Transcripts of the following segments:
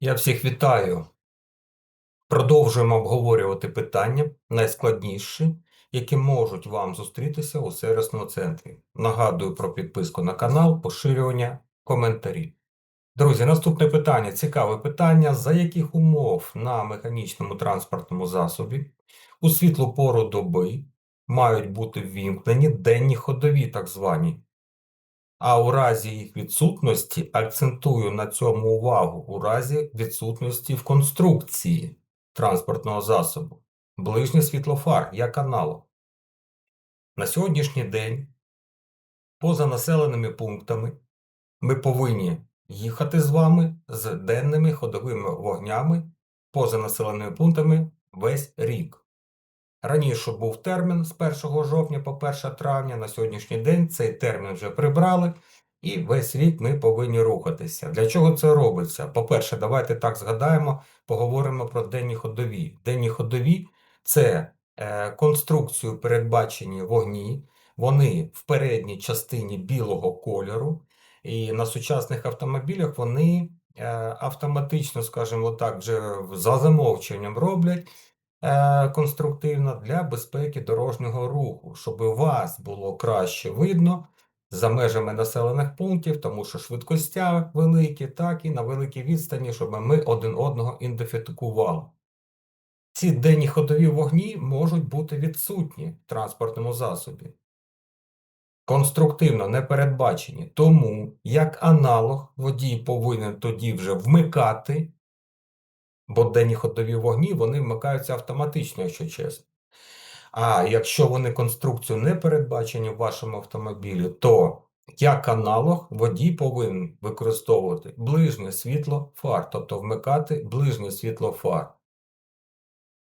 Я всіх вітаю. Продовжуємо обговорювати питання найскладніші, які можуть вам зустрітися у сервісному центрі. Нагадую про підписку на канал, поширювання, коментарі. Друзі, наступне питання. Цікаве питання. За яких умов на механічному транспортному засобі у світлу пору доби мають бути ввімкнені денні ходові, так звані а у разі їх відсутності акцентую на цьому увагу у разі відсутності в конструкції транспортного засобу. Ближній світлофар як аналог. На сьогоднішній день поза населеними пунктами ми повинні їхати з вами з денними ходовими вогнями поза населеними пунктами весь рік. Раніше був термін з 1 жовтня по 1 травня. На сьогоднішній день цей термін вже прибрали, і весь рік ми повинні рухатися. Для чого це робиться? По-перше, давайте так згадаємо, поговоримо про денні ходові. Денні ходові це е, конструкцію передбачені вогні, вони в передній частині білого кольору, і на сучасних автомобілях вони е, автоматично, скажімо так, вже за замовченням роблять. Е, конструктивно для безпеки дорожнього руху, щоб вас було краще видно за межами населених пунктів, тому що швидкостя великі, так і на великій відстані, щоб ми один одного ідентифікували. Ці денні ходові вогні можуть бути відсутні в транспортному засобі. Конструктивно не передбачені, тому як аналог водій повинен тоді вже вмикати Бо денні ходові вогні вони вмикаються автоматично, якщо чесно. А якщо вони конструкцію не передбачені в вашому автомобілі, то як аналог водій повинен використовувати ближнє світло фар, тобто вмикати ближнє світло фар.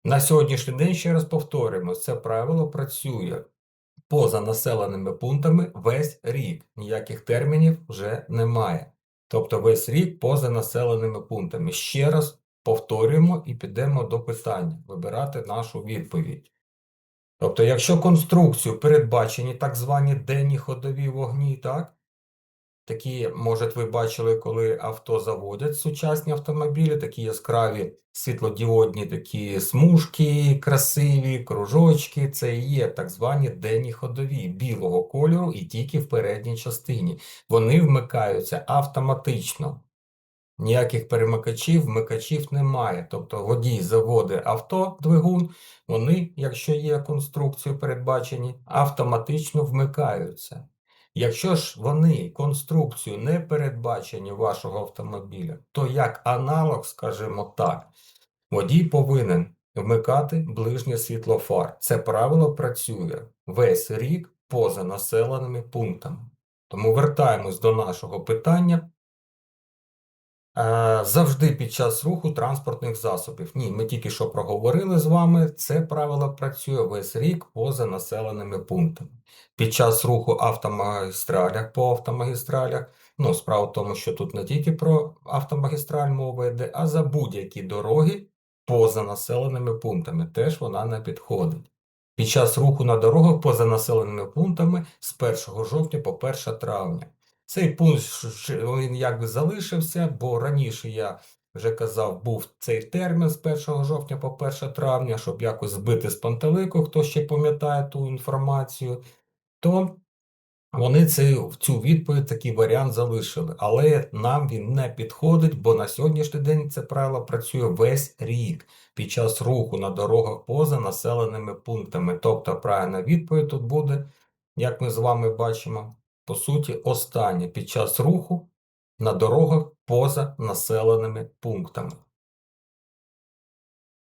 На сьогоднішній день, ще раз повторюємо, це правило працює поза населеними пунктами весь рік. Ніяких термінів вже немає. Тобто весь рік поза населеними пунктами. Ще раз повторюємо і підемо до питання, вибирати нашу відповідь. Тобто, якщо конструкцію передбачені так звані денні ходові вогні, так? Такі, може, ви бачили, коли авто заводять сучасні автомобілі, такі яскраві світлодіодні такі смужки, красиві, кружочки. Це і є так звані денні ходові білого кольору і тільки в передній частині. Вони вмикаються автоматично. Ніяких перемикачів, вмикачів немає. Тобто водій заводить авто, двигун, вони, якщо є конструкцією передбачені, автоматично вмикаються. Якщо ж вони конструкцію не передбачені вашого автомобіля, то як аналог, скажімо так, водій повинен вмикати ближнє світло фар. Це правило працює весь рік поза населеними пунктами. Тому вертаємось до нашого питання. Е, завжди під час руху транспортних засобів. Ні, ми тільки що проговорили з вами, це правило працює весь рік поза населеними пунктами. Під час руху автомагістралях по автомагістралях, ну, справа в тому, що тут не тільки про автомагістраль мова йде, а за будь-які дороги поза населеними пунктами теж вона не підходить. Під час руху на дорогах поза населеними пунктами з 1 жовтня по 1 травня. Цей пункт він якби залишився, бо раніше я вже казав, був цей термін з 1 жовтня по 1 травня, щоб якось збити з пантелику, хто ще пам'ятає ту інформацію, то вони цю, цю відповідь такий варіант залишили. Але нам він не підходить, бо на сьогоднішній день це правило працює весь рік під час руху на дорогах поза населеними пунктами. Тобто правильна відповідь тут буде, як ми з вами бачимо по суті, останнє під час руху на дорогах поза населеними пунктами.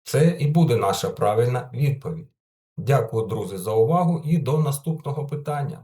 Це і буде наша правильна відповідь. Дякую, друзі, за увагу і до наступного питання.